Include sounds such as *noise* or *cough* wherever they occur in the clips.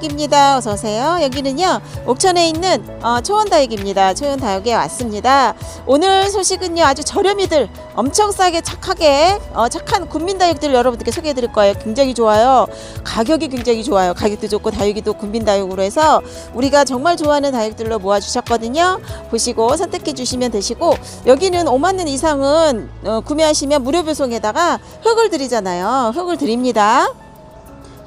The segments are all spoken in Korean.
반갑습니다. 어서 오세요. 여기는요 옥천에 있는 어, 초원 다육입니다. 초원 다육에 왔습니다. 오늘 소식은요 아주 저렴이들 엄청 싸게 착하게 어, 착한 군민 다육들 여러분들께 소개해드릴 거예요. 굉장히 좋아요. 가격이 굉장히 좋아요. 가격도 좋고 다육이 도 군민 다육으로 해서 우리가 정말 좋아하는 다육들로 모아주셨거든요. 보시고 선택해 주시면 되시고 여기는 5만 원 이상은 어, 구매하시면 무료 배송에다가 흙을 드리잖아요. 흙을 드립니다.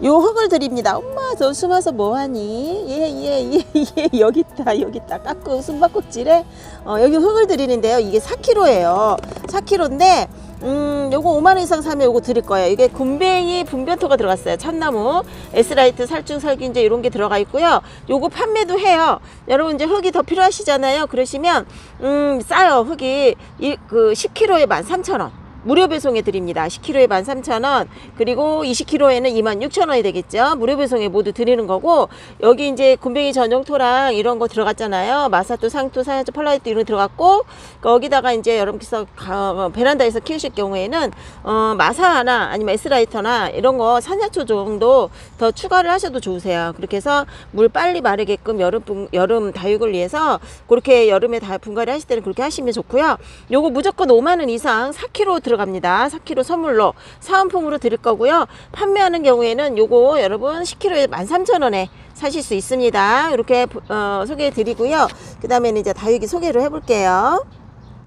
요 흙을 드립니다. 엄마 저 숨어서 뭐하니? 예예 예 예, *laughs* 예, 여기 있다 여기 있다 깎고 숨바꼭질에 어, 여기 흙을 드리는데요. 이게 4kg예요. 4kg인데 음 요거 5만 원 이상 사면 요거 드릴 거예요. 이게 굼벵이 분변토가 들어갔어요. 참나무, 에스라이트, 살충, 살균제 이런 게 들어가 있고요. 요거 판매도 해요. 여러분 이제 흙이 더 필요하시잖아요. 그러시면 음 싸요 흙이 이, 그 10kg에 13,000원. 무료 배송해 드립니다. 10kg에 13,000원, 그리고 20kg에는 26,000원이 되겠죠. 무료 배송에 모두 드리는 거고, 여기 이제 굼벵이 전용토랑 이런 거 들어갔잖아요. 마사토, 상토, 사야토, 펄라이트 이런 거 들어갔고, 거기다가 이제 여러분께서 가- 어, 베란다에서 키우실 경우에는, 어, 마사나 아니면 에스라이터나 이런 거 산야초 정도 더 추가를 하셔도 좋으세요. 그렇게 해서 물 빨리 마르게끔 여름, 분- 여름 다육을 위해서 그렇게 여름에 다 분갈이 하실 때는 그렇게 하시면 좋고요. 요거 무조건 5만 원 이상 4kg 들어 갑니다. 4kg 선물로 사은품으로 드릴 거고요. 판매하는 경우에는 요거 여러분 10kg에 13,000원에 사실 수 있습니다. 이렇게 어, 소개해 드리고요. 그 다음에는 이제 다육이 소개를 해 볼게요.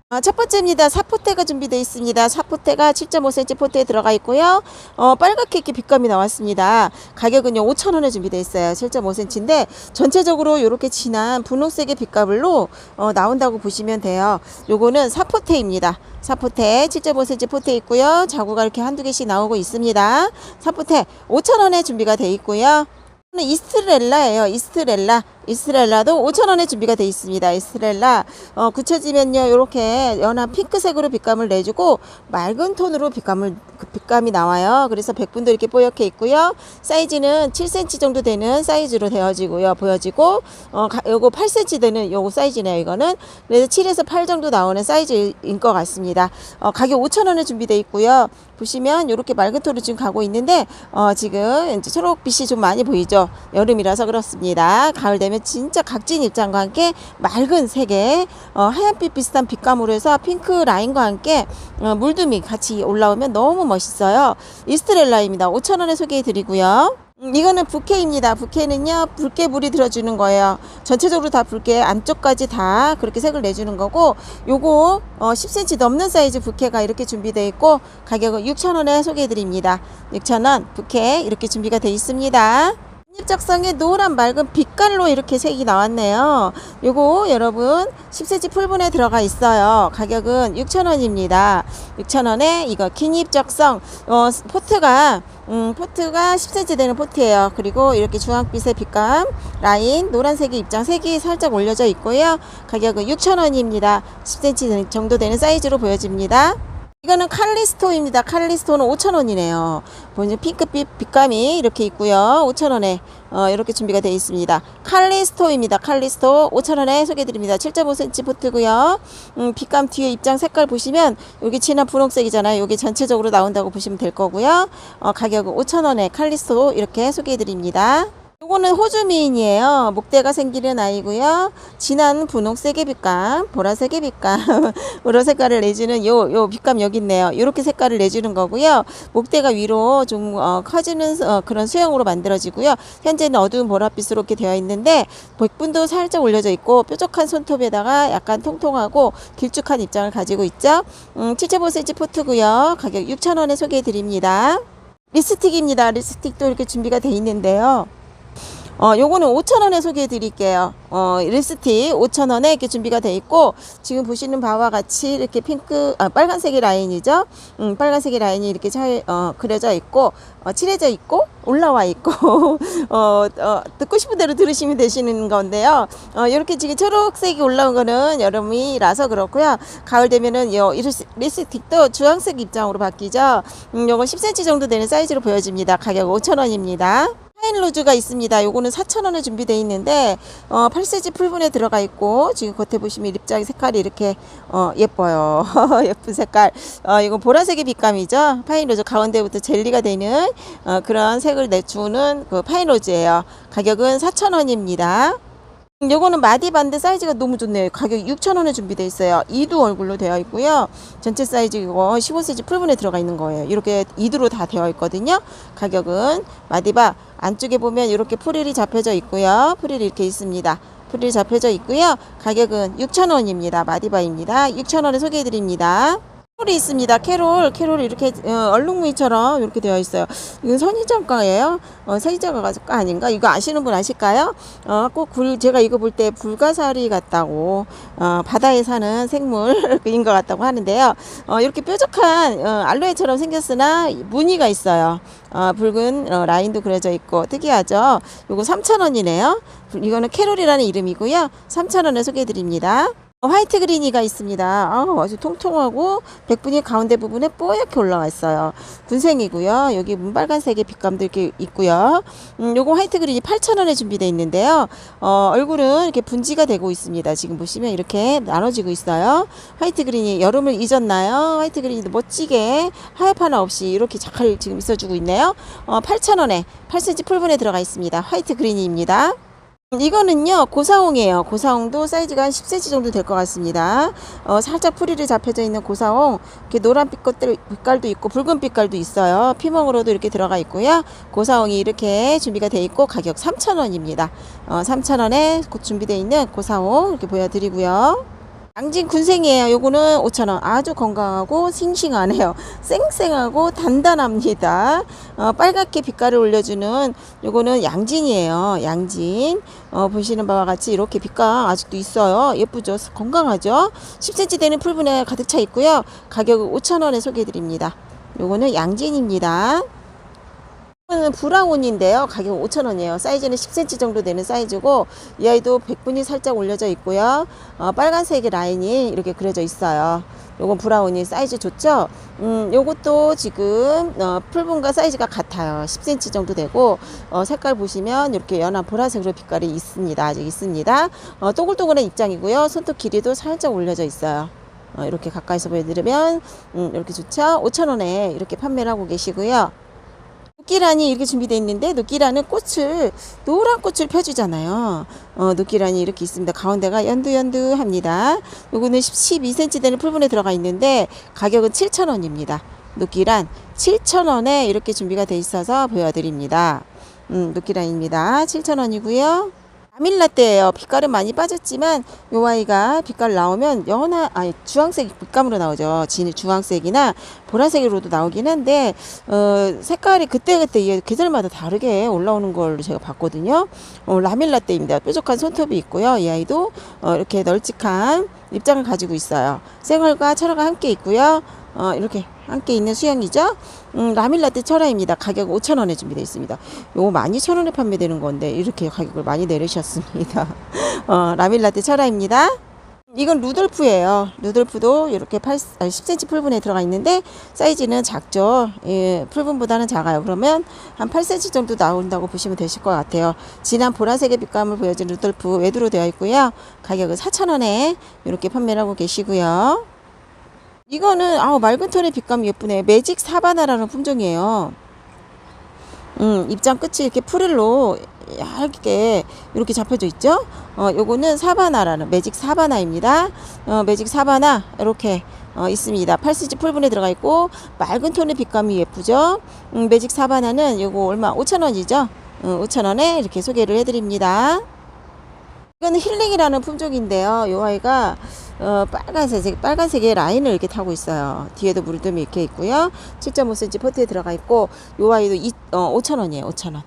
아, 첫 번째입니다. 사포테가 준비되어 있습니다. 사포테가 7.5cm 포트에 들어가 있고요. 어, 빨갛게 이렇게 빛감이 나왔습니다. 가격은요, 5,000원에 준비되어 있어요. 7.5cm인데, 전체적으로 이렇게 진한 분홍색의 빛깔로 어, 나온다고 보시면 돼요. 요거는 사포테입니다. 사포테 7.5cm 포트에 있고요. 자구가 이렇게 한두 개씩 나오고 있습니다. 사포테 5,000원에 준비가 되어 있고요. 이스트렐라예요. 이스트렐라. 이스트렐라도 5,000원에 준비가 되어 있습니다. 이스트렐라. 어, 굳혀지면요. 이렇게 연한 핑크색으로 빛감을 내주고 맑은 톤으로 빛감을 그 빛감이 나와요. 그래서 백분도 이렇게 뽀얗게 있고요. 사이즈는 7cm 정도 되는 사이즈로 되어지고요. 보여지고 어, 가, 요거 8cm 되는 요거 사이즈네요. 이거는 그래서 7에서 8 정도 나오는 사이즈인 것 같습니다. 어, 가격 5,000원에 준비되어 있고요. 보시면 이렇게 맑은 톤으로 지금 가고 있는데 어, 지금 이제 초록빛이 좀 많이 보이죠. 여름이라서 그렇습니다. 가을 되면 진짜 각진 입장과 함께 맑은 색의 어, 하얀빛 비슷한 빛감으로 해서 핑크 라인과 함께 어, 물두미 같이 올라오면 너무 멋있어요. 이스트렐라입니다. 5,000원에 소개해 드리고요. 음, 이거는 부케입니다. 부케는요, 붉게 물이 들어주는 거예요. 전체적으로 다 붉게 안쪽까지 다 그렇게 색을 내주는 거고, 요거 어, 10cm 넘는 사이즈 부케가 이렇게 준비되어 있고, 가격은 6,000원에 소개해 드립니다. 6,000원 부케 이렇게 준비가 되어 있습니다. 입작성에 노란 맑은 빛깔로 이렇게 색이 나왔네요. 요거 여러분 10cm 풀분에 들어가 있어요. 가격은 6,000원입니다. 6,000원에 이거 긴 입작성 어, 포트가 음, 포트가 10cm 되는 포트예요. 그리고 이렇게 주황빛의 빛감 라인 노란색의 입장 색이 살짝 올려져 있고요. 가격은 6,000원입니다. 10cm 정도 되는 사이즈로 보여집니다. 이거는 칼리스토입니다. 칼리스토는 5,000원이네요. 보이죠? 핑크빛 빛감이 이렇게 있고요. 5,000원에 어, 이렇게 준비가 되어 있습니다. 칼리스토입니다. 칼리스토 5,000원에 소개드립니다. 7.5cm 포트고요. 음, 빛감 뒤에 입장 색깔 보시면 여기 진한 분홍색이잖아요. 여기 전체적으로 나온다고 보시면 될 거고요. 어, 가격은 5,000원에 칼리스토 이렇게 소개해드립니다. 요거는 호주미인이에요. 목대가 생기는 아이고요. 진한 분홍색의 빛감, 보라색의 빛감으로 *laughs* 색깔을 내주는 요, 요 빛감 여기 있네요. 요렇게 색깔을 내주는 거고요. 목대가 위로 좀 어, 커지는 어, 그런 수영으로 만들어지고요. 현재는 어두운 보랏빛으로 이렇게 되어 있는데 백분도 살짝 올려져 있고 뾰족한 손톱에다가 약간 통통하고 길쭉한 입장을 가지고 있죠. 음, 7.5cm 포트고요. 가격 6,000원에 소개해 드립니다. 립스틱입니다. 립스틱도 이렇게 준비가 돼 있는데요. 어, 요거는 5,000원에 소개해 드릴게요. 어, 립스틱 5,000원에 이렇게 준비가 돼 있고, 지금 보시는 바와 같이 이렇게 핑크, 아, 빨간색의 라인이죠. 음, 빨간색의 라인이 이렇게 잘, 어, 그려져 있고, 어, 칠해져 있고, 올라와 있고, *laughs* 어, 어, 듣고 싶은 대로 들으시면 되시는 건데요. 어, 이렇게 지금 초록색이 올라온 거는 여름이라서 그렇고요. 가을 되면은 요 립스- 립스틱도 주황색 입장으로 바뀌죠. 음, 요건 10cm 정도 되는 사이즈로 보여집니다. 가격 5,000원입니다. 파인 로즈가 있습니다. 요거는 4,000원에 준비되어 있는데 어, 8cm 풀분에 들어가 있고 지금 겉에 보시면 립장 색깔이 이렇게 어, 예뻐요. *laughs* 예쁜 색깔. 어, 이건 보라색의 빛감이죠. 파인 로즈 가운데부터 젤리가 되는 어, 그런 색을 내주는 그 파인 로즈예요. 가격은 4,000원입니다. 요거는 마디반드 사이즈가 너무 좋네요. 가격이 6,000원에 준비되어 있어요. 이두 얼굴로 되어 있고요. 전체 사이즈 이거 15cm 풀분에 들어가 있는 거예요. 이렇게 이두로 다 되어 있거든요. 가격은 마디바 안쪽에 보면 이렇게 프릴이 잡혀져 있고요. 프릴이 이렇게 있습니다. 프릴이 잡혀져 있고요. 가격은 6,000원입니다. 마디바입니다. 6,000원에 소개해 드립니다. 캐롤이 있습니다. 캐롤, 캐롤이 이렇게 어, 얼룩무늬처럼 이렇게 되어 있어요. 이건 선인장가예요. 어, 선인장가 아닌가? 이거 아시는 분 아실까요? 어, 꼭 굴, 제가 이거 볼 때 불가사리 같다고 어, 바다에 사는 생물인 *laughs* 것 같다고 하는데요. 어, 이렇게 뾰족한 어, 알로에처럼 생겼으나 무늬가 있어요. 어, 붉은 어, 라인도 그려져 있고 특이하죠. 요거 3,000원이네요. 이거는 캐롤이라는 이름이고요. 3,000원에 소개해 드립니다. 어, 화이트 그린이가 있습니다. 아, 아주 통통하고 백분이 가운데 부분에 뽀얗게 올라와 있어요. 군생이고요. 여기 문빨간색의 빛감도 이렇게 있고요. 음, 요거 화이트 그린이 8,000원에 준비되어 있는데요. 어, 얼굴은 이렇게 분지가 되고 있습니다. 지금 보시면 이렇게 나눠지고 있어요. 화이트 그린이 여름을 잊었나요? 화이트 그린이 멋지게 하얗 하나 없이 이렇게 잘 지금 있어주고 있네요. 어, 8,000원에 8cm 풀분에 들어가 있습니다. 화이트 그린입니다. 이거는요 고사홍이에요. 고사홍도 사이즈가 한 10cm 정도 될 것 같습니다. 어, 살짝 풀이를 잡혀져 있는 고사홍 이렇게 노란빛 것들 빛깔도 있고 붉은 빛깔도 있어요. 피멍으로도 이렇게 들어가 있고요. 고사홍이 이렇게 준비가 돼 있고 가격 3,000원입니다. 어, 3,000원에 곧 준비되어 있는 고사홍 이렇게 보여드리고요 양진 군생이에요. 요거는 5,000원. 아주 건강하고 싱싱하네요. *laughs* 쌩쌩하고 단단합니다. 어, 빨갛게 빛깔을 올려주는 요거는 양진이에요. 양진. 어, 보시는 바와 같이 이렇게 빛깔 아직도 있어요. 예쁘죠? 건강하죠? 10cm 되는 풀분에 가득 차 있고요. 가격은 5,000원에 소개해드립니다. 요거는 양진입니다. 이거는 브라운인데요. 가격 5,000원이에요. 사이즈는 10cm 정도 되는 사이즈고 이 아이도 백분이 살짝 올려져 있고요. 어, 빨간색의 라인이 이렇게 그려져 있어요. 요건 브라운이 사이즈 좋죠? 음, 요것도 지금 어, 풀분과 사이즈가 같아요. 10cm 정도 되고 어, 색깔 보시면 이렇게 연한 보라색으로 빛깔이 있습니다. 아직 있습니다. 어, 또글또글한 입장이고요. 손톱 길이도 살짝 올려져 있어요. 어, 이렇게 가까이서 보여드리면 음, 이렇게 좋죠? 5,000원에 이렇게 판매를 하고 계시고요. 노끼란이 이렇게 준비되어 있는데 노끼란은 꽃을 노란 꽃을 펴주잖아요. 어, 노끼란이 이렇게 있습니다. 가운데가 연두연두합니다. 요거는 12cm 되는 풀분에 들어가 있는데 가격은 7,000원입니다. 노끼란 7,000원에 이렇게 준비가 돼 있어서 보여드립니다. 음, 노끼란입니다. 7,000원이고요. 아밀라떼예요. 빛깔은 많이 빠졌지만 요 아이가 빛깔 나오면 연한 아니 주황색 빛감으로 나오죠. 진 주황색이나 보라색으로도 나오긴 한데 어, 색깔이 그때 그때 계절마다 다르게 올라오는 걸 제가 봤거든요. 어, 라밀라떼입니다. 뾰족한 손톱이 있고요. 이 아이도 어, 이렇게 널찍한 입장을 가지고 있어요. 생얼과 철화가 함께 있고요. 어, 이렇게 함께 있는 수영이죠. 음, 라밀라떼 철화입니다. 가격 5,000원에 준비되어 있습니다. 요거 12,000원에 판매되는 건데 이렇게 가격을 많이 내리셨습니다. *laughs* 어, 라밀라떼 철화입니다. 이건 루돌프예요. 루돌프도 이렇게 8, 아니 10cm 풀분에 들어가 있는데 사이즈는 작죠. 예, 풀분보다는 작아요. 그러면 한 8cm 정도 나온다고 보시면 되실 것 같아요. 진한 보라색의 빛감을 보여준 루돌프 외두로 되어 있고요. 가격은 4,000원에 이렇게 판매를 하고 계시고요. 이거는 아우 맑은 톤의 빛감이 예쁘네. 매직 사바나라는 품종이에요. 음, 입장 끝이 이렇게 프릴로 얇게 이렇게 잡혀져 있죠. 어, 요거는 사바나라는 매직 사바나입니다. 어, 매직 사바나 이렇게 어, 있습니다. 8cm 풀분에 들어가 있고 맑은 톤의 빛감이 예쁘죠. 음, 매직 사바나는 요거 얼마? 5,000원이죠. 어, 5,000원에 이렇게 소개를 해드립니다. 이거는 힐링이라는 품종인데요. 요 아이가 어, 빨간색, 빨간색의 라인을 이렇게 타고 있어요. 뒤에도 물듬이 이렇게 있고요. 7.5cm 포트에 들어가 있고, 요 아이도 이, 어, 5,000원이에요. 5,000원.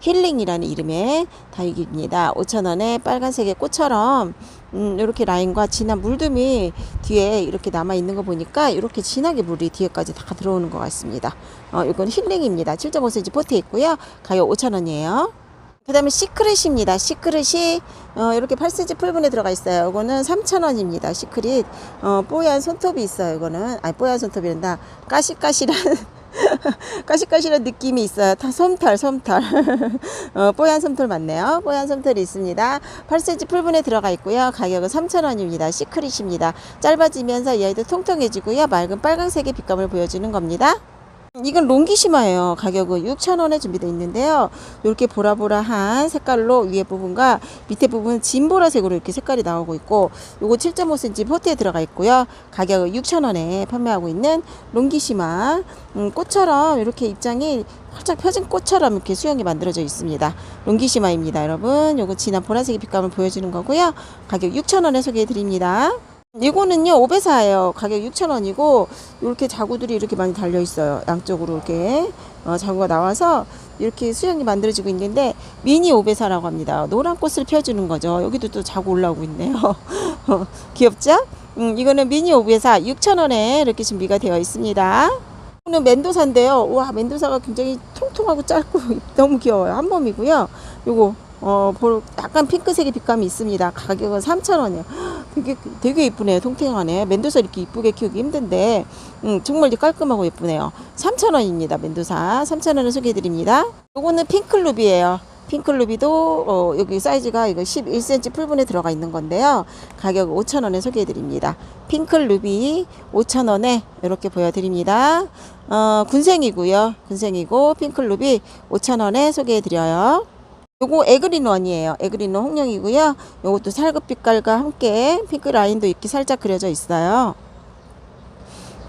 힐링이라는 이름의 다육입니다. 5,000원에 빨간색의 꽃처럼, 음, 이렇게 라인과 진한 물듬이 뒤에 이렇게 남아 있는 거 보니까 이렇게 진하게 물이 뒤에까지 다 들어오는 것 같습니다. 어, 이건 힐링입니다. 7.5cm 포트에 있고요. 가격 5,000원이에요. 그 다음에 시크릿입니다. 시크릿이 어, 이렇게 8cm 풀분에 들어가 있어요. 이거는 3,000원입니다. 시크릿. 어, 뽀얀 손톱이 있어요. 이거는. 아니, 뽀얀 손톱이란다. 까시까시한 *laughs* 까실까실한 느낌이 있어요. 다 솜털, 솜털. *laughs* 어, 뽀얀 솜털 맞네요. 뽀얀 솜털이 있습니다. 8cm 풀분에 들어가 있고요. 가격은 3,000원입니다. 시크릿입니다. 짧아지면서 이 아이도 통통해지고요. 맑은 빨강색의 빛감을 보여주는 겁니다. 이건 롱기시마예요. 가격은 6,000원에 준비되어 있는데요. 이렇게 보라보라한 색깔로 위에 부분과 밑에 부분 진보라색으로 이렇게 색깔이 나오고 있고 요거 7.5cm 포트에 들어가 있고요. 가격은 6,000원에 판매하고 있는 롱기시마 음, 꽃처럼 이렇게 입장이 활짝 펴진 꽃처럼 이렇게 수영이 만들어져 있습니다. 롱기시마입니다, 여러분. 요거 진한 보라색의 빛감을 보여주는 거고요. 가격 6,000원에 소개해 드립니다. 이거는요, 오베사예요. 가격 6,000원이고, 이렇게 자구들이 이렇게 많이 달려 있어요. 양쪽으로 이렇게 어, 자구가 나와서 이렇게 수영이 만들어지고 있는데, 미니 오베사라고 합니다. 노란 꽃을 펴주는 거죠. 여기도 또 자구 올라오고 있네요. *laughs* 귀엽죠? 음, 이거는 미니 오베사 6,000원에 이렇게 준비가 되어 있습니다. 이거는 멘도사인데요. 와, 멘도사가 굉장히 통통하고 짧고 *laughs* 너무 귀여워요. 한 몸이고요. 요거 어, 볼- 약간 핑크색의 빛감이 있습니다. 가격은 3,000원이요. *gasps* 되게 되게 이쁘네요. 통통하네. 멘도사 이렇게 이쁘게 키우기 힘든데 음, 정말 깔끔하고 예쁘네요. 3,000원입니다. 멘도사 3,000원을 소개해 드립니다. 요거는 핑클루비예요. 핑클루비도 어, 여기 사이즈가 이거 11cm 풀분에 들어가 있는 건데요. 가격 5,000원에 소개해 드립니다. 핑클루비 5,000원에 이렇게 보여 드립니다. 어, 군생이고요. 군생이고 핑클루비 5,000원에 소개해 드려요. 요거 에그린 원이에요. 에그린 원 홍령이고요. 요것도 살급 빛깔과 함께 핑크 라인도 이렇게 살짝 그려져 있어요.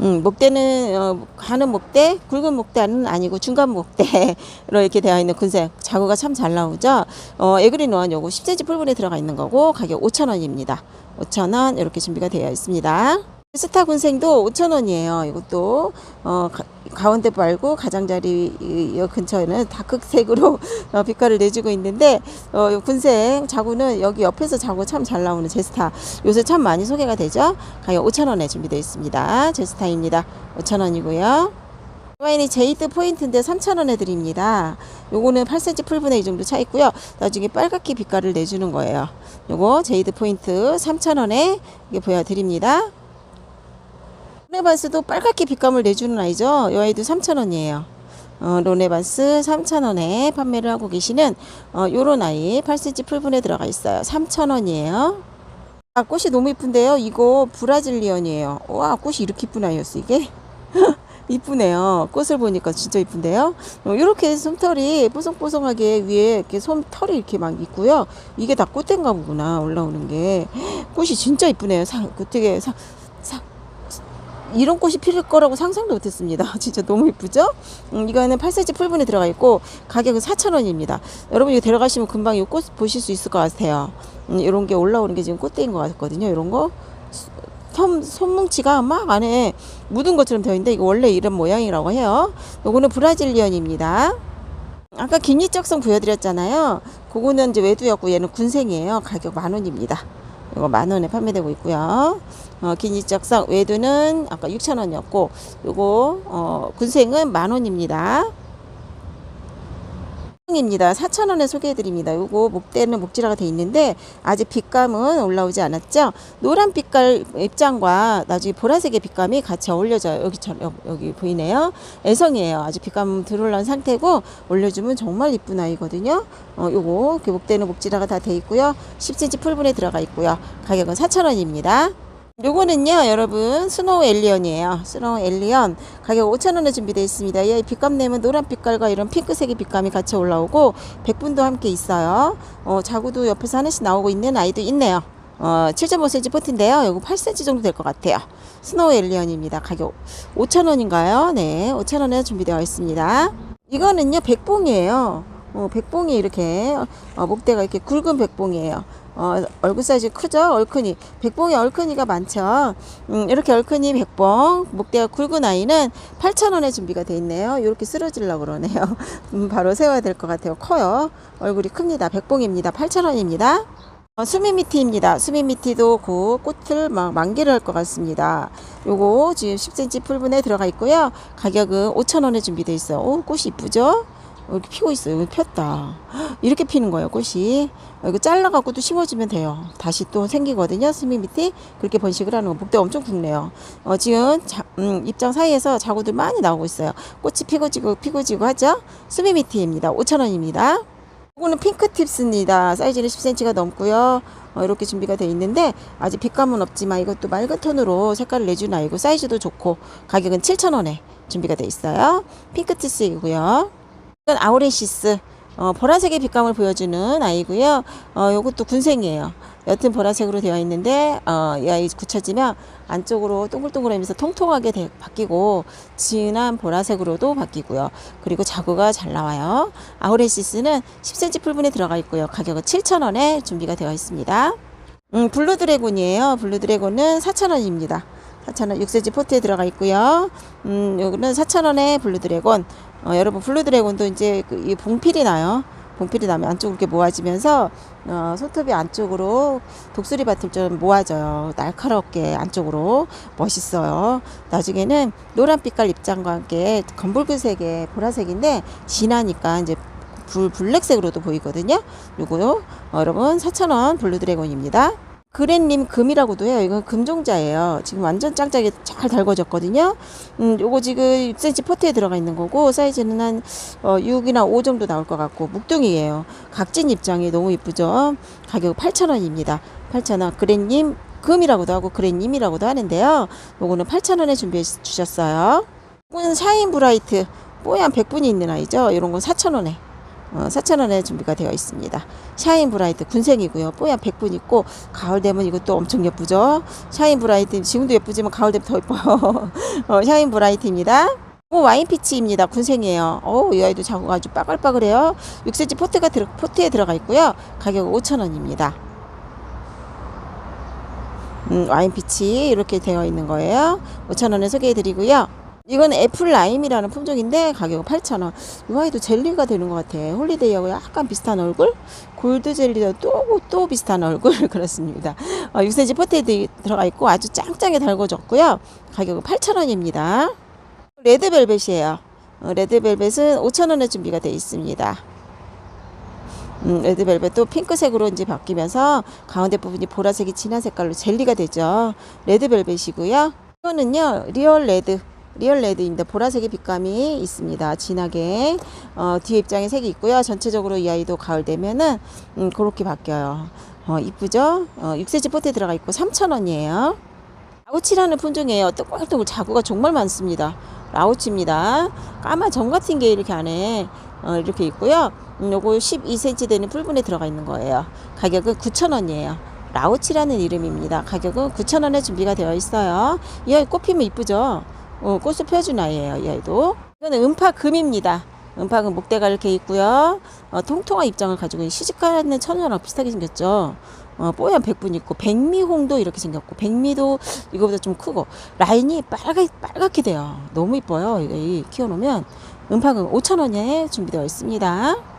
음, 목대는 어, 가는 목대, 굵은 목대는 아니고 중간 목대로 이렇게 되어 있는 군색 자구가 참 잘 나오죠. 어, 에그린 원 요거 10cm 풀분에 들어가 있는 거고 가격 5,000원입니다. 5,000원 이렇게 준비가 되어 있습니다. 스타 군생도 5,000원이에요. 이것도 어, 가, 가운데 말고 가장자리 근처에는 다크색으로 *laughs* 어, 빛깔을 내주고 있는데 어, 요 군생 자구는 여기 옆에서 자구 참 잘 나오는 제스타 요새 참 많이 소개가 되죠. 가격 5,000원에 준비되어 있습니다. 제스타입니다. 5,000원이고요. 와인이 제이드 포인트인데 3,000원에 드립니다. 요거는 8cm 풀분의 이 정도 차 있고요. 나중에 빨갛게 빛깔을 내주는 거예요. 요거 제이드 포인트 3,000원에 이게 보여드립니다. 로네반스도 빨갛게 빛감을 내주는 아이죠. 이 아이도 3,000원이에요. 어, 로네반스 3,000원에 판매를 하고 계시는 어, 요런 아이 8cm 풀분에 들어가 있어요. 3,000원이에요. 아, 꽃이 너무 이쁜데요. 이거 브라질리언이에요. 와, 꽃이 이렇게 이쁜 아이였어, 이게. *laughs* 이쁘네요. 꽃을 보니까 진짜 이쁜데요. 어, 이렇게 솜털이 뽀송뽀송하게 위에 이렇게 솜털이 이렇게 막 있고요. 이게 다 꽃된가 보구나, 올라오는 게. *gasps* 꽃이 진짜 이쁘네요. 사, 그 되게 사, 사, 이런 꽃이 필 거라고 상상도 못했습니다. *laughs* 진짜 너무 이쁘죠? 음, 이거는 8cm 풀분에 들어가 있고 가격은 4,000원입니다. 여러분 이거 데려가시면 금방 이 꽃 보실 수 있을 것 같아요. 음, 이런 게 올라오는 게 지금 꽃대인 것 같거든요. 이런 거. 손, 손뭉치가 막 안에 묻은 것처럼 되어 있는데 이거 원래 이런 모양이라고 해요. 요거는 브라질리언입니다. 아까 긴이적성 보여드렸잖아요. 그거는 이제 외두였고 얘는 군생이에요. 가격 만 원입니다. 이거 만 원에 판매되고 있고요. 어, 긴이적성 외두는 아까 6천 원이었고 요거 어, 군생은 만 원입니다. 입니다. 4,000원에 소개해드립니다. 요거 목대는 목질화가 돼 있는데 아직 빛감은 올라오지 않았죠. 노란 빛깔 입장과 나중에 보라색의 빛감이 같이 어울려져요. 여기처럼 여기 보이네요. 애성이에요. 아직 빛감 들어올라온 상태고 올려주면 정말 이쁜 아이거든요. 어, 요거 목대는 목질화가 다 돼 있고요. 10cm 풀분에 들어가 있고요. 가격은 4,000원입니다. 요거는요 여러분 스노우 엘리언이에요. 스노우 엘리언. 가격 5,000원에 준비되어 있습니다. 이 빛감 내면 노란 빛깔과 이런 핑크색의 빛감이 같이 올라오고 백분도 함께 있어요. 어, 자구도 옆에서 하나씩 나오고 있는 아이도 있네요. 어, 7.5cm 포트인데요. 요거 8cm 정도 될 것 같아요. 스노우 엘리언입니다. 가격 5,000원인가요? 네 5,000원에 준비되어 있습니다. 이거는요 백봉이에요. 어, 백봉이 이렇게 어, 목대가 이렇게 굵은 백봉이에요. 어, 얼굴 사이즈 크죠? 얼큰이. 백봉이 얼큰이가 많죠? 음, 이렇게 얼큰이 백봉, 목대가 굵은 아이는 8,000원에 준비가 돼 있네요. 이렇게 쓰러지려고 그러네요. *laughs* 음, 바로 세워야 될 것 같아요. 커요. 얼굴이 큽니다. 백봉입니다. 8,000원입니다. 어, 수미미티입니다. 수미미티도 그 꽃을 막 만개를 할 것 같습니다. 요거 지금 10cm 풀분에 들어가 있고요. 가격은 5,000원에 준비되어 있어요. 오, 꽃이 이쁘죠? 어, 이렇게 피고 있어요. 여기 폈다. 이렇게 피는 거예요, 꽃이. 어, 이거 잘라갖고 또 심어주면 돼요. 다시 또 생기거든요. 스미 밑에 그렇게 번식을 하는 거. 목대 엄청 굵네요. 어, 지금 자, 음, 입장 사이에서 자구들 많이 나오고 있어요. 꽃이 피고 지고 피고 지고 하죠. 스미 밑에입니다. 5,000원입니다. 이거는 핑크 팁스입니다. 사이즈는 10cm가 넘고요. 어, 이렇게 준비가 되어 있는데 아직 빛감은 없지만 이것도 맑은 톤으로 색깔을 내준 아이고 사이즈도 좋고 가격은 7,000원에 준비가 되어 있어요. 핑크 팁스이고요. 이건 아우레시스 어, 보라색의 빛감을 보여주는 아이고요. 어, 이것도 군생이에요. 옅은 보라색으로 되어 있는데 어, 이 아이 굳혀지면 안쪽으로 동글동글하면서 통통하게 돼- 바뀌고 진한 보라색으로도 바뀌고요. 그리고 자구가 잘 나와요. 아우레시스는 10cm 풀분에 들어가 있고요. 가격은 7,000원에 준비가 되어 있습니다. 음, 블루 드래곤이에요. 블루 드래곤은 4,000원입니다. 4,000원 6cm 포트에 들어가 있고요. 음, 여기는 4,000원에 블루 드래곤. 어, 여러분 블루 드래곤도 이제 그, 이 봉필이 나요. 봉필이 나면 안쪽으로 이렇게 모아지면서 어, 손톱이 안쪽으로 독수리 밭을좀 모아져요. 날카롭게 안쪽으로 멋있어요. 나중에는 노란 빛깔 입장과 함께 검붉은색의 보라색인데 진하니까 이제 불 블랙색으로도 보이거든요. 요거 어, 여러분 4,000원 블루 드래곤입니다. 그랜님 금이라고도 해요. 이건 금종자예요. 지금 완전 짱짱하게 잘 달궈졌거든요. 음, 요거 지금 6cm 포트에 들어가 있는 거고 사이즈는 한 어, 6이나 5 정도 나올 것 같고 묵둥이에요. 각진 입장이 너무 이쁘죠. 가격 8,000원입니다. 8,000원. 그랜님 금이라고도 하고 그랜님이라고도 하는데요. 요거는 8,000원에 준비해 주셨어요. 이거는 샤인 브라이트 뽀얀 100분이 있는 아이죠. 이런 건 4,000원에 어, 4,000원에 준비가 되어 있습니다. 샤인 브라이트 군생이고요. 뽀얀 100분 있고 가을 되면 이것도 엄청 예쁘죠. 샤인 브라이트 지금도 예쁘지만 가을 되면 더 예뻐요. *laughs* 어, 샤인 브라이트입니다. 오, 와인 피치입니다. 군생이에요. 오, 이 아이도 자구가 아주 빠글빠글해요. 6cm 포트가 들어, 포트에 들어가 있고요. 가격 5,000원입니다. 음, 와인 피치 이렇게 되어 있는 거예요. 5,000원에 소개해 드리고요. 이건 애플 라임이라는 품종인데 가격은 8,000원. 이 아이도 젤리가 되는 것 같아. 홀리데이하고 약간 비슷한 얼굴? 골드 젤리도 또, 또 비슷한 얼굴. *laughs* 그렇습니다. 어, 6cm 포트에 드- 들어가 있고 아주 짱짱하게 달궈졌고요. 가격은 8,000원입니다. 레드벨벳이에요. 어, 레드벨벳은 5,000원에 준비가 되어 있습니다. 음, 레드벨벳도 핑크색으로 이제 바뀌면서 가운데 부분이 보라색이 진한 색깔로 젤리가 되죠. 레드벨벳이고요. 이거는요, 리얼 레드. 리얼 레드인데 보라색의 빛감이 있습니다. 진하게 어, 뒤에 입장에 색이 있고요. 전체적으로 이 아이도 가을 되면은 음, 그렇게 바뀌어요. 어, 이쁘죠? 어, 6cm 포트에 들어가 있고 3,000원이에요. 라우치라는 품종이에요. 동글동글 자구가 정말 많습니다. 라우치입니다. 까만 점 같은 게 이렇게 안에 어, 이렇게 있고요. 음, 요거 12cm 되는 풀분에 들어가 있는 거예요. 가격은 9,000원이에요. 라우치라는 이름입니다. 가격은 9,000원에 준비가 되어 있어요. 이 아이 꽃 피면 이쁘죠? 어, 꽃을 펴준 아이예요. 이 아이도. 이거는 음파금입니다. 음파금 목대가 이렇게 있고요. 어, 통통한 입장을 가지고 시집가는 천연랑 비슷하게 생겼죠. 어, 뽀얀 백분 있고 백미홍도 이렇게 생겼고 백미도 이거보다 좀 크고 라인이 빨갛, 빨갛게 돼요. 너무 이뻐요. 이거 이 키워놓으면 음파금 5,000원에 준비되어 있습니다.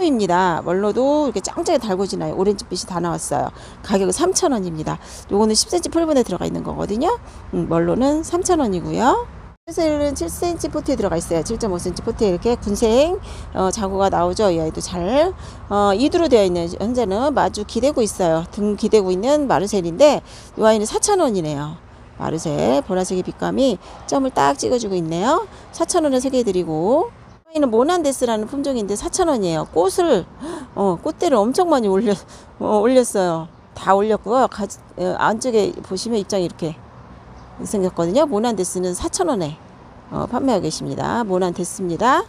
멀로입니다. 멀로도 이렇게 짱짱하게 달궈지나요. 오렌지빛이 다 나왔어요. 가격은 3,000원입니다. 요거는 10cm 풀분에 들어가 있는 거거든요. 음, 멀로는 3,000원이고요. 셀은 7cm 포트에 들어가 있어요. 7.5cm 포트에 이렇게 군생 어, 자구가 나오죠. 이 아이도 잘 어, 이두로 되어 있는 현재는 마주 기대고 있어요. 등 기대고 있는 마르셀인데 이 아이는 4,000원이네요. 마르셀 보라색의 빛감이 점을 딱 찍어주고 있네요. 4,000원에 소개해드리고 이는 모난데스라는 품종인데 4,000원이에요. 꽃을 어, 꽃대를 엄청 많이 올려 어, 올렸어요. 다 올렸고요. 가, 어, 안쪽에 보시면 입장이 이렇게 생겼거든요. 모난데스는 4,000원에 어, 판매하고 계십니다. 모난데스입니다.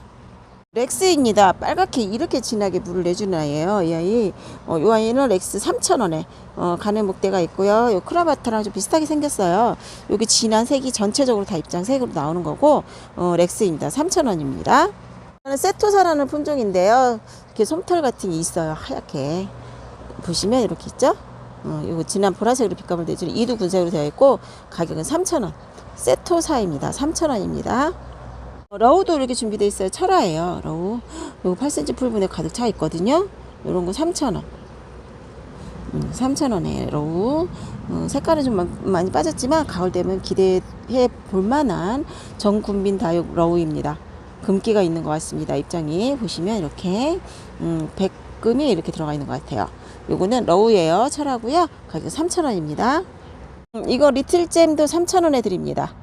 렉스입니다. 빨갛게 이렇게 진하게 물을 내주는 아이예요. 이 아이. 어, 이 아이는 렉스 3,000원에 어, 가는 목대가 있고요. 요 크라바타랑 좀 비슷하게 생겼어요. 여기 진한 색이 전체적으로 다 입장 색으로 나오는 거고 어, 렉스입니다. 3,000원입니다. 세토사라는 품종인데요. 이렇게 솜털 같은 게 있어요. 하얗게. 보시면 이렇게 있죠? 어, 이거 진한 보라색으로 빛감을 내주는 이두 군색으로 되어 있고 가격은 3,000원. 세토사입니다. 3,000원입니다. 러우도 이렇게 준비되어 있어요. 철화예요. 러우. 이거 8cm 풀분에 가득 차 있거든요. 이런 거 3,000원. 음, 3,000원에 러우. 어, 색깔은 좀 마- 많이 빠졌지만 가을 되면 기대해 볼 만한 전 군민 다육 러우입니다. 금기가 있는 것 같습니다. 입장이 보시면 이렇게 음, 백금이 이렇게 들어가 있는 것 같아요. 요거는 러우예요. 철하고요. 가격 3,000원입니다. 음, 이거 리틀잼도 3,000원에 드립니다.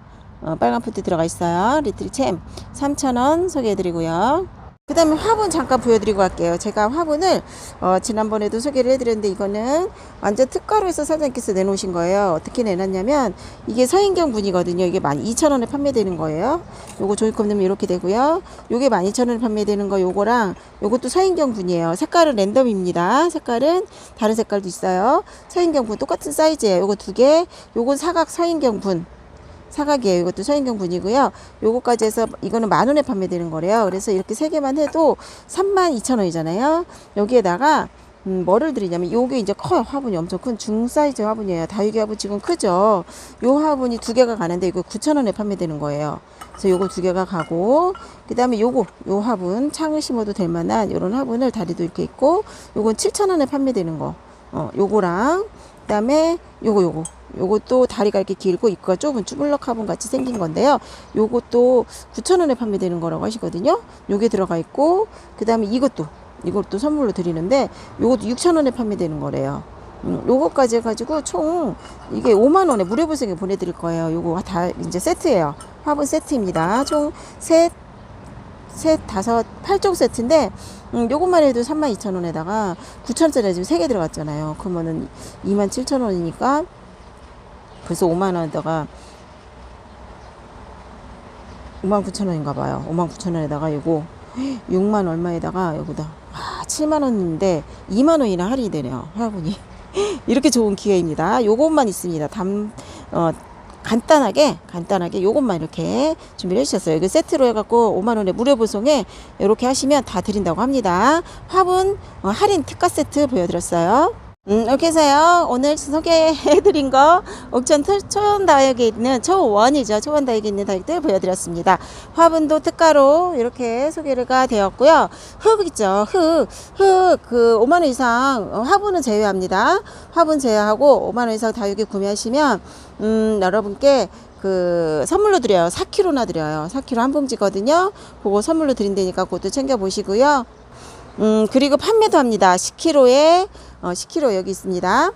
어, 빨간 푸트 들어가 있어요. 리틀잼 3,000원 소개해드리고요. 그 다음에 화분 잠깐 보여드리고 갈게요. 제가 화분을 어, 지난번에도 소개를 해드렸는데 이거는 완전 특가로 해서 사장님께서 내놓으신 거예요. 어떻게 내놨냐면 이게 서인경 분이거든요. 이게 12,000원에 판매되는 거예요. 요거 조이컵 넣으면 이렇게 되고요. 요게 12,000원에 판매되는 거 요거랑 요것도 서인경 분이에요. 색깔은 랜덤입니다. 색깔은 다른 색깔도 있어요. 서인경 분 똑같은 사이즈예요. 요거 두 개. 요건 사각 서인경 분. 사각이에요. 이것도 서인경 분이고요. 요거까지 해서 이거는 만 원에 판매되는 거래요. 그래서 이렇게 세 개만 해도 3만 2천 원이잖아요. 여기에다가 음, 뭐를 드리냐면 요게 이제 커요. 화분이 엄청 큰 중 사이즈 화분이에요. 다육이 화분 지금 크죠. 요 화분이 두 개가 가는데 이거 9천 원에 판매되는 거예요. 그래서 요거 두 개가 가고 그다음에 요거 요 화분 창을 심어도 될 만한 요런 화분을 다리도 이렇게 있고 요건 7천 원에 판매되는 거. 어, 요거랑 그다음에 요거 요거 요것도 다리가 이렇게 길고 입구가 좁은 쭈블럭 화분 같이 생긴 건데요. 요것도 9,000원에 판매되는 거라고 하시거든요. 요게 들어가 있고 그다음에 이것도 이것도 선물로 드리는데 요것도 6,000원에 판매되는 거래요. 음, 요거까지 해가지고 총 이게 5만 원에 무료 배송에 보내드릴 거예요. 요거 다 이제 세트예요. 화분 세트입니다. 총 셋, 셋, 다섯, 8종 세트인데 음, 요것만 해도 32,000원에다가 9,000원짜리 지금 3개 들어갔잖아요. 그러면은 27,000원이니까 벌써 5만 원에다가 5만 9천 원인가 봐요. 5만 9천 원에다가 이거 6만 얼마에다가 여기다 아, 7만 원인데 2만 원이나 할인이 되네요. 화분이 *laughs* 이렇게 좋은 기회입니다. 요것만 있습니다. 담 어, 간단하게 간단하게 요것만 이렇게 준비를 해주셨어요. 이거 세트로 해갖고 5만 원에 무료 배송에 이렇게 하시면 다 드린다고 합니다. 화분 어, 할인 특가 세트 보여드렸어요. 음, 이렇게 해서요. 오늘 소개해드린 거 옥천 초- 초원다육에 있는 초원이죠. 초원다육에 있는 다육들 보여드렸습니다. 화분도 특가로 이렇게 소개가 되었고요. 흙 있죠. 흙, 흙, 그 5만원 이상 어, 화분은 제외합니다. 화분 제외하고 5만원 이상 다육에 구매하시면, 음, 여러분께 그 선물로 드려요. 4kg나 드려요. 4kg 한 봉지거든요. 그거 선물로 드린다니까 그것도 챙겨 보시고요. 음, 그리고 판매도 합니다. 10kg에, 어, 10kg 여기 있습니다.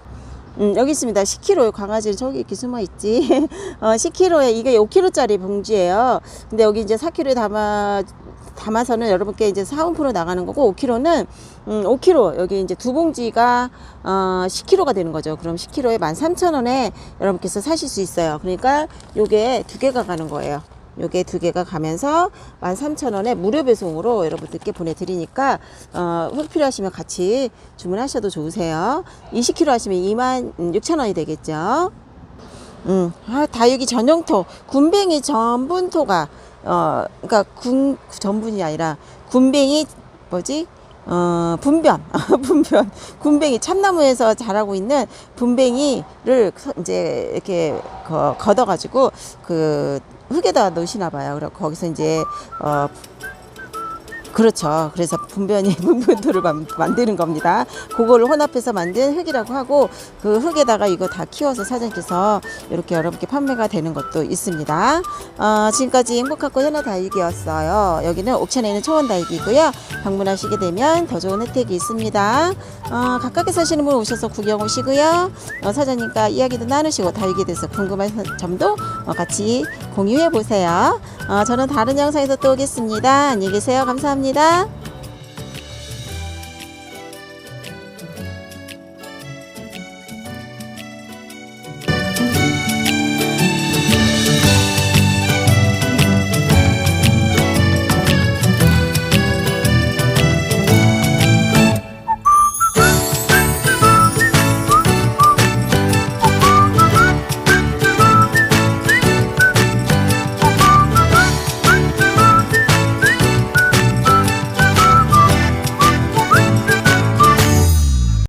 음, 여기 있습니다. 10kg 강아지 저기 이렇게 숨어 있지. *laughs* 어, 10kg에 이게 5kg짜리 봉지예요. 근데 여기 이제 4kg 담아 담아서는 여러분께 이제 사은프로 나가는 거고 5kg는 음, 5kg 여기 이제 두 봉지가 어, 10kg가 되는 거죠. 그럼 10kg에 13,000원에 여러분께서 사실 수 있어요. 그러니까 요게 두 개가 가는 거예요. 요게 두 개가 가면서 13,000원에 무료 배송으로 여러분들께 보내드리니까 어, 흙 필요하시면 같이 주문하셔도 좋으세요. 20kg 하시면 26,000원이 되겠죠. 음, 아, 다육이 전용토, 군뱅이 전분토가 어, 그러니까 군 전분이 아니라 군뱅이 뭐지? 어, 분변, *laughs* 분변, 군뱅이 참나무에서 자라고 있는 분뱅이를 서- 이제 이렇게 거, 걷어가지고 그 흙에다 넣으시나 봐요. 그래서 거기서 이제 어, 그렇죠. 그래서 분변이 *laughs* 분변토를 만- 만드는 겁니다. 그거를 혼합해서 만든 흙이라고 하고 그 흙에다가 이거 다 키워서 사장님께서 이렇게 여러분께 판매가 되는 것도 있습니다. 어, 지금까지 행복하고 현아 다육이었어요. 여기는 옥천에 있는 초원 다육이고요. 방문하시게 되면 더 좋은 혜택이 있습니다. 어, 가깝게 사시는 분 오셔서 구경 오시고요. 어, 사장님과 이야기도 나누시고 다육이에 대해서 궁금한 점도 어, 같이 공유해 보세요. 어, 저는 다른 영상에서 또 오겠습니다. 안녕히 계세요. 감사합니다.